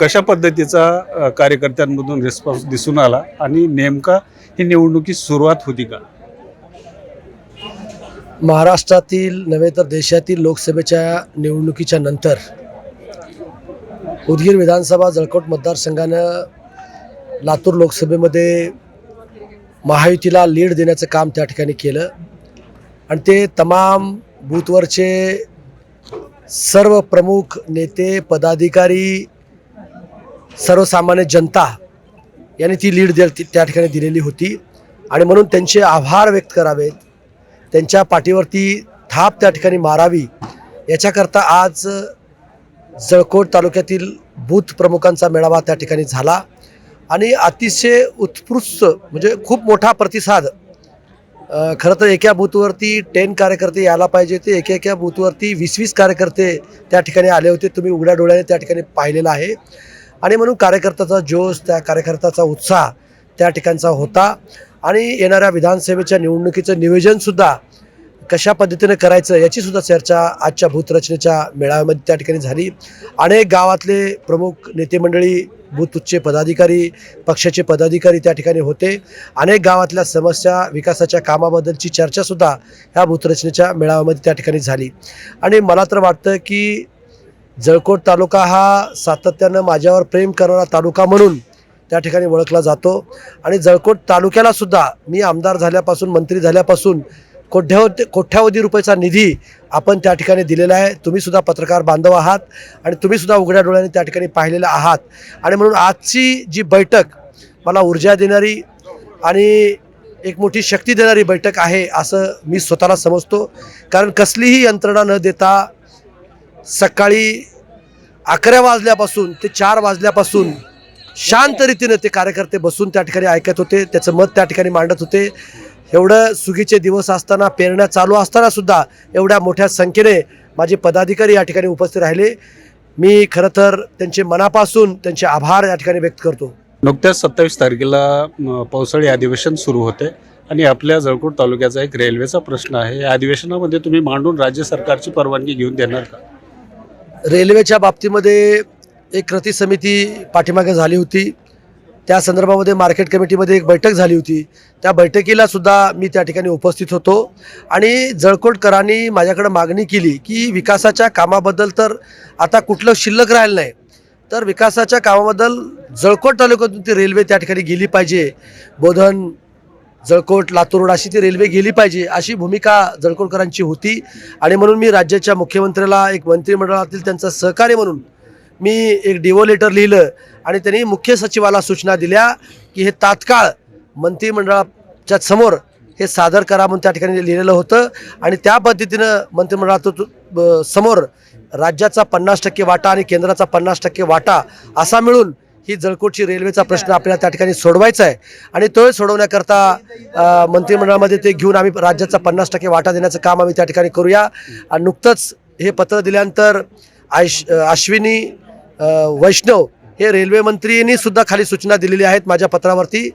कशा पद्धतीचा अ, कार्यकर्त्यांमधून रिस्पॉन्स दिसून आला आणि नेमका ही निवडणुकी सुरुवात होती का? महाराष्ट्रातील नव्हे तर देशातील लोकसभेच्या निवडणुकीच्या नंतर उदगीर विधानसभा जळकोट मतदारसंघानं लातूर लोकसभेमध्ये महायुतीला लीड देण्याचं काम त्या ठिकाणी केलं. आणि ते तमाम बूथवरचे सर्व प्रमुख नेते पदाधिकारी सर्वसामान्य जनता यांनी ती लीड दे त्या ठिकाणी दिलेली होती. आणि म्हणून त्यांचे आभार व्यक्त करावेत. त्यांच्या पाठीवरती थाप त्या ठिकाणी मारावी. याच्याकरता आज जळकोट तालुक्यातील बूथ प्रमुखांचा मेळावा त्या ठिकाणी झाला. आणि अतिशय उत्कृष्ट म्हणजे खूप मोठा प्रतिसाद खरं तर एका बूथवरती टेन कार्यकर्ते यायला पाहिजे होते. एका एका बूथवरती वीस वीस कार्यकर्ते त्या ठिकाणी आले होते. तुम्ही उघड्या डोळ्याने त्या ठिकाणी पाहिलेलं आहे. आणि म्हणून कार्यकर्त्याचा जोश त्या कार्यकर्त्याचा उत्साह त्या ठिकाणचा होता. आणि येणाऱ्या विधानसभेच्या निवडणुकीचं नियोजनसुद्धा कशा पद्धतीनं करायचं याचीसुद्धा चर्चा आजच्या भूतरचनेच्या मेळाव्यामध्ये त्या ठिकाणी झाली. अनेक गावातले प्रमुख नेतेमंडळी बूथचे पदाधिकारी पक्षाचे पदाधिकारी त्या ठिकाणी होते. अनेक गावातल्या समस्या विकासाच्या कामाबद्दलची चर्चासुद्धा ह्या भूतरचनेच्या मेळाव्यामध्ये त्या ठिकाणी झाली. आणि मला तर वाटतं की जळकोट तालुका हा सातत्यानं माझ्यावर प्रेम करणारा तालुका म्हणून त्या ठिकाणी ओळखला जातो. आणि जळकोट तालुक्याला सुद्धा मी आमदार झाल्यापासून मंत्री झाल्यापासून कोट्यावधी कोट्यावधी रुपयाचा निधी आपण त्या ठिकाणी दिलेला आहे. तुम्हीसुद्धा पत्रकार बांधव आहात आणि तुम्हीसुद्धा उघड्या डोळ्याने त्या ठिकाणी पाहिलेला आहात. आणि म्हणून आजची जी बैठक मला ऊर्जा देणारी आणि एक मोठी शक्ती देणारी बैठक आहे असं मी स्वतःला समजतो. कारण कसलीही यंत्रणा न देता सकाळी अकरा वाजल्यापासून ते चार वाजल्यापासून शांत रीतीनं ते कार्यकर्ते बसून त्या ठिकाणी ऐकत होते त्याचं मत त्या ठिकाणी मांडत होते. एवढं सुगीचे दिवस असताना पेरण्या चालू असताना सुद्धा एवढ्या मोठ्या संख्येने माझे पदाधिकारी या ठिकाणी उपस्थित राहिले. मी खरं तर त्यांचे मनापासून त्यांचे आभार या ठिकाणी व्यक्त करतो. नुकत्याच सत्तावीस तारखेला पावसाळी अधिवेशन सुरू होते आणि आपल्या जळकोट तालुक्याचा एक रेल्वेचा प्रश्न आहे. या अधिवेशनामध्ये तुम्ही मांडून राज्य सरकारची परवानगी घेऊन देणार का? रेल्वेच्या बाबतीमध्ये एक कृती समिती पाठीमागे झाली होती. त्या संदर्भामध्ये मार्केट कमिटीमध्ये एक बैठक झाली होती. त्या बैठकीला सुद्धा मी त्या ठिकाणी उपस्थित होतो. आणि जळकोटकरांनी माझ्याकडे मागणी केली की विकासाच्या कामाबद्दल तर आता कुठलं शिल्लक राहिलं नाही तर विकासाच्या कामाबद्दल जळकोट तालुक्यातून ती रेल्वे त्या ठिकाणी गेली पाहिजे. बोधन जळकोट लातूर रोड अशी ती रेल्वे गेली पाहिजे अशी भूमिका जळकोटकरांची होती. आणि म्हणून मी राज्याच्या मुख्यमंत्र्याला एक मंत्रिमंडळातील त्यांचं सहकार्य म्हणून मी एक डिवो लेटर लिहिलं आणि त्यांनी मुख्य सचिवाला सूचना दिल्या की हे तात्काळ मंत्रिमंडळाच्या समोर हे सादर करा म्हणून त्या ठिकाणी लिहिलेलं होतं. आणि त्या पद्धतीनं मंत्रिमंडळात समोर राज्याचा पन्नास टक्के वाटा आणि केंद्राचा पन्नास टक्के वाटा असा मिळून ही जळकोटची रेल्वेचा प्रश्न आपल्याला त्या ठिकाणी सोडवायचा आहे. आणि तो सोडवण्याकरता मंत्रिमंडळामध्ये ते घेऊन आम्ही राज्याचा पन्नास टक्के वाटा देण्याचं काम आम्ही त्या ठिकाणी करूया. आणि नुकतंच हे पत्र दिल्यानंतर आश अश्विनी वैष्णव हे रेल्वे मंत्रींनी सुद्धा खाली सूचना दिलेली आहेत माझ्या पत्रावरती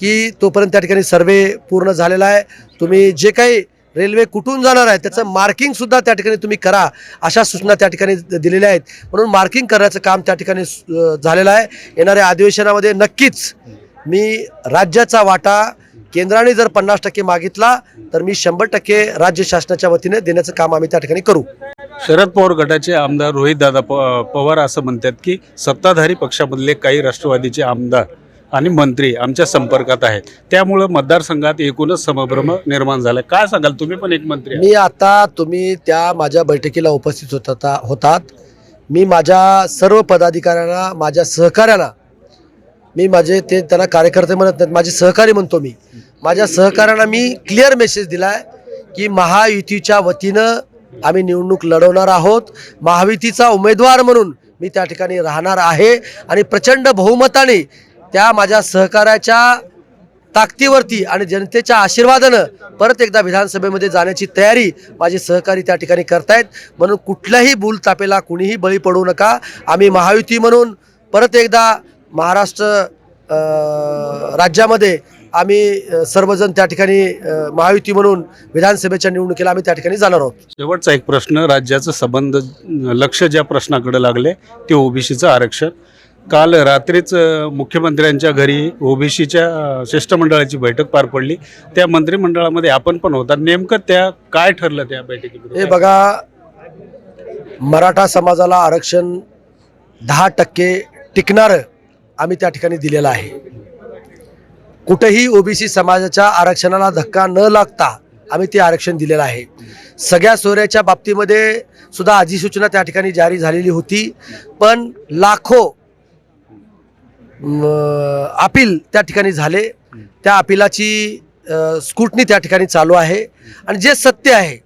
की तोपर्यंत त्या ठिकाणी सर्वे पूर्ण झालेला आहे. तुम्ही जे काही रेल्वे कुठून जाणार आहे? त्याचं मार्किंग सुद्धा त्या ठिकाणी तुम्ही करा अशा सूचना त्या ठिकाणी दिलेल्या आहेत. म्हणून मार्किंग करण्याचं काम त्या ठिकाणी झालेलं आहे. येणाऱ्या अधिवेशनामध्ये नक्कीच मी राज्याचा वाटा केंद्राने जर पन्नास टक्के मागितला तर मी शंभर टक्के राज्य शासनाच्या वतीने देण्याचं काम आम्ही त्या ठिकाणी करू. शरद पवार गटाचे आमदार रोहितदादा प पवार असं म्हणतात की सत्ताधारी पक्षामधले काही राष्ट्रवादीचे आमदार आणि मंत्री आमच्या संपर्कात आहेत. त्यामुळं मतदारसंघात एकूणच समभ्रम निर्माण झाला काय सांगाल? तुम्ही पण एक मंत्री मी आता तुम्ही त्या माझ्या बैठकीला उपस्थित होता होतात. मी माझ्या सर्व पदाधिकाऱ्यांना माझ्या सहकाऱ्यांना मी माझे ते त्यांना कार्यकर्ते म्हणत नाहीत माझे सहकारी म्हणतो मी. माझ्या सहकाऱ्यांना मी क्लिअर मेसेज दिला आहे की महायुतीच्या वतीनं आम्ही निवडणूक लढवणार आहोत. महायुतीचा उमेदवार म्हणून मी त्या ठिकाणी राहणार आहे आणि प्रचंड बहुमताने त्या माझ्या सहकार्याच्या ताकदीवरती आणि जनतेच्या आशीर्वादानं परत एकदा विधानसभेमध्ये जाण्याची तयारी माझे सहकारी त्या ठिकाणी करतायत. म्हणून कुठल्याही भूलतापेला कुणीही बळी पडू नका. आम्ही महायुती म्हणून परत एकदा महाराष्ट्र राज्यामध्ये आम्ही सर्वजण त्या ठिकाणी महायुती म्हणून विधानसभेच्या निवडणुकीला आम्ही त्या ठिकाणी जाणार आहोत. शेवटचा एक प्रश्न राज्याचं संबंध लक्ष ज्या प्रश्नाकडे लागले ते ओबीसीचं आरक्षण. काल रात्रीच मुख्यमंत्र्यांच्या घरी ओबीसीच्या शिष्टमंडळाची बैठक पार पडली. त्या मंत्रिमंडळामध्ये आपण पण होता. नेमकं त्या काय ठरलं त्या हे बघा मराठा समाजाला आरक्षण दहा टक्के टिकणारं आम्ही त्या ठिकाणी दिलेलं आहे. कुठेही ओबीसी समाजाच्या आरक्षणाला धक्का न लागता आम्ही ते आरक्षण दिलेलं आहे. सगळ्या सोयऱ्याच्या बाबतीमध्ये सुद्धा अधिसूचना त्या ठिकाणी जारी झालेली होती. पण लाखो अपील त्या ठिकाणी झाले. त्या अपिलाची स्कूटनी त्या ठिकाणी चालू आहे. आणि जे सत्य आहे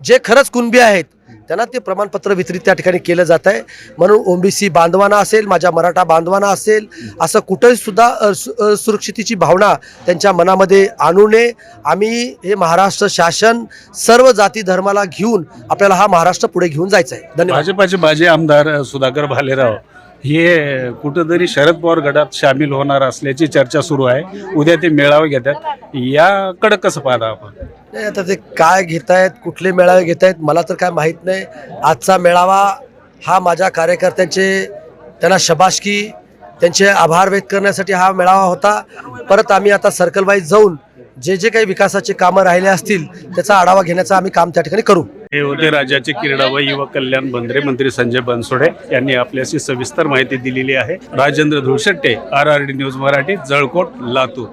जे खरंच कुणबी आहेत त्यांना ते प्रमाणपत्र वितरित त्या ठिकाणी केलं जात आहे. म्हणून ओबीसी बांधवांना असेल माझ्या मराठा बांधवांना असेल असं कुठंही सुद्धा सुरक्षितेची असुरक्षितेची भावना त्यांच्या मनामध्ये आणू नये. आम्ही हे महाराष्ट्र शासन सर्व जाती धर्माला घेऊन आपल्याला हा महाराष्ट्र पुढे घेऊन जायचा आहे धन्यवाद. भाजपाचे माजी आमदार सुधाकर भालेराव हे कुठंतरी शरद पवार गटात सामील होणार असल्याची चर्चा सुरू आहे. उद्या ते मेळावे घेतात. याकडं कसं पाहता आपण? नाही आता ते काय घेत आहेत कुठले मेळावे घेत आहेत मला तर काय माहीत नाही. आजचा मेळावा हा माझ्या कार्यकर्त्यांचे त्यांना शबाशकी त्यांचे आभार व्यक्त करण्यासाठी हा मेळावा होता. परत आम्ही आता सर्कल वाईज जाऊन जे जे काही विकासाचे कामं राहिले असतील त्याचा आढावा घेण्याचं आम्ही काम त्या ठिकाणी करू. हे होते राज्याचे क्रीडा व युवक कल्याण बंदरे. मंत्री संजय बनसोडे यांनी आपल्याशी सविस्तर माहिती दिलेली आहे. Rajendra Dhulshette R R D news Marathi Jalkot Latur.